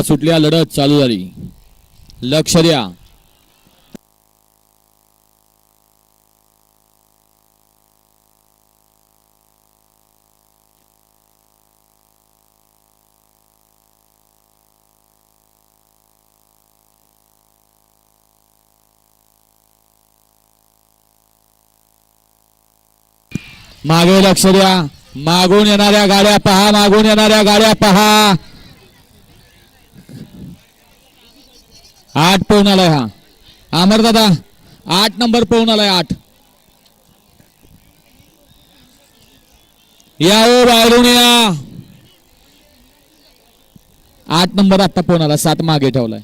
सुटल्या लढत चालू झाली. लक्ष द्या. मागे लक्ष द्या. मागून येणाऱ्या गाड्या पहा मागून येणाऱ्या गाड्या पहा. आठ पोहून आलाय हा. अमर दादा आठ नंबर पोहून आलाय आठ. या ओ बाहेरून या आठ नंबर आता पोहून आला सात मागे ठेवलाय.